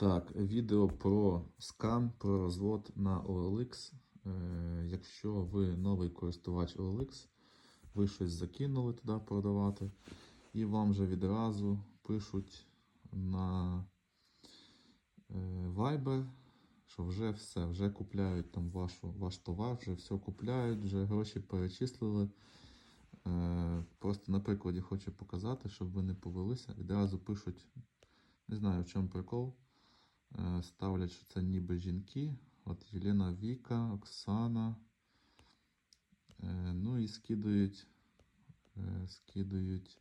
Так, відео про скам, про розвод на OLX. Е, якщо ви новий користувач OLX, ви щось закинули туди продавати, і вам вже відразу пишуть на е, Viber, що вже все, вже купляють там вашу, ваш товар, вже все купляють, вже гроші перечислили. Е, Просто на прикладі хочу показати, щоб ви не повелися. Відразу пишуть, не знаю в чому прикол. Е, Ставлять, що це ніби жінки. От Єлена Віка, Оксана. Е, Ну і скидують, е, скидують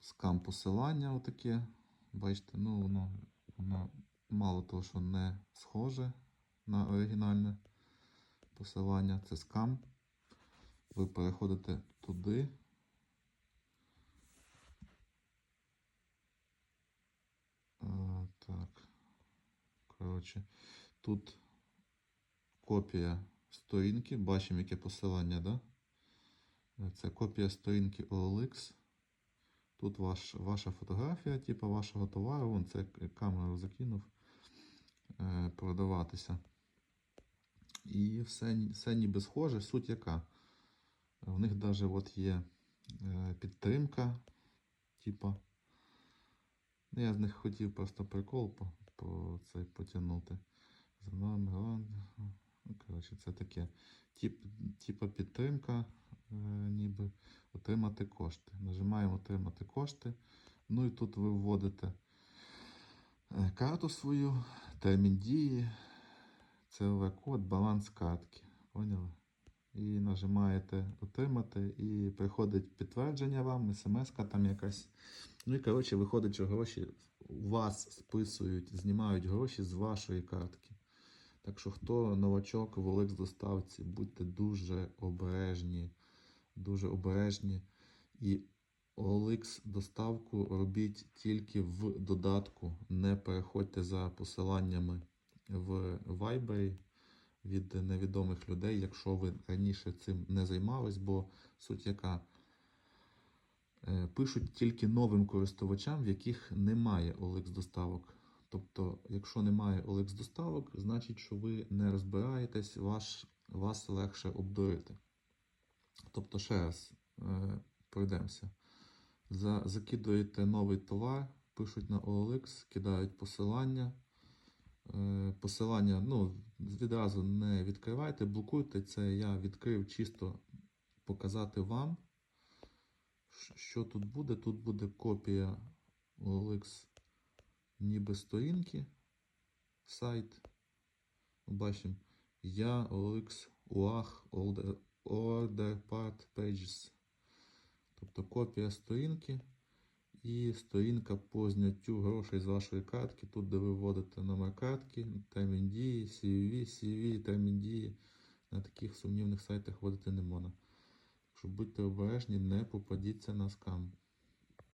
скам посилання отаке. Бачите, ну воно, воно мало того, що не схоже на оригінальне посилання. Це скам. Ви переходите туди. А, так. Коротше, тут копія сторінки. Бачимо, яке посилання, да? Це копія сторінки OLX. Тут ваш, ваша фотографія, типу вашого товару. Вон це камеру закинув е, продаватися. І все, все ніби схоже. Суть яка? У них навіть є е, підтримка, типа. Ну, Я з них хотів просто прикол по, по цей потягнути. За нами, ладно. Ну, коротше, це таке. Тип, типа підтримка, е, ніби отримати кошти. Нажимаємо отримати кошти. Ну і тут ви вводите е, карту свою, термін дії, CLV-код, баланс картки. Поняли? І нажимаєте отримати, і приходить підтвердження вам, смс-ка там якась. Ну і коротше, виходить, що гроші вас списують, знімають гроші з вашої картки. Так що, хто новачок в OLX доставці, будьте дуже обережні, дуже обережні. І OLX доставку робіть тільки в додатку. Не переходьте за посиланнями в Viber від невідомих людей, якщо ви раніше цим не займались, бо суть яка. Е, Пишуть тільки новим користувачам, в яких немає OLX доставок. Тобто, якщо немає OLX доставок, значить, що ви не розбираєтесь, ваш, вас легше обдурити. Тобто, ще раз е, пройдемося. За, закидуєте новий товар, пишуть на OLX, кидають посилання. Е, посилання ну, відразу не відкривайте, блокуйте це. Я відкрив чисто показати вам. Що тут буде? Тут буде копія OLX ніби сторінки, сайт. Бачимо. Я OLX UAH Order, Order Part Pages. Тобто копія сторінки і сторінка по зняттю грошей з вашої картки. Тут, де ви вводите номер картки, термін дії, CVV, CV, термін дії. На таких сумнівних сайтах вводити не можна. Якщо будьте обережні, не попадіться на скам.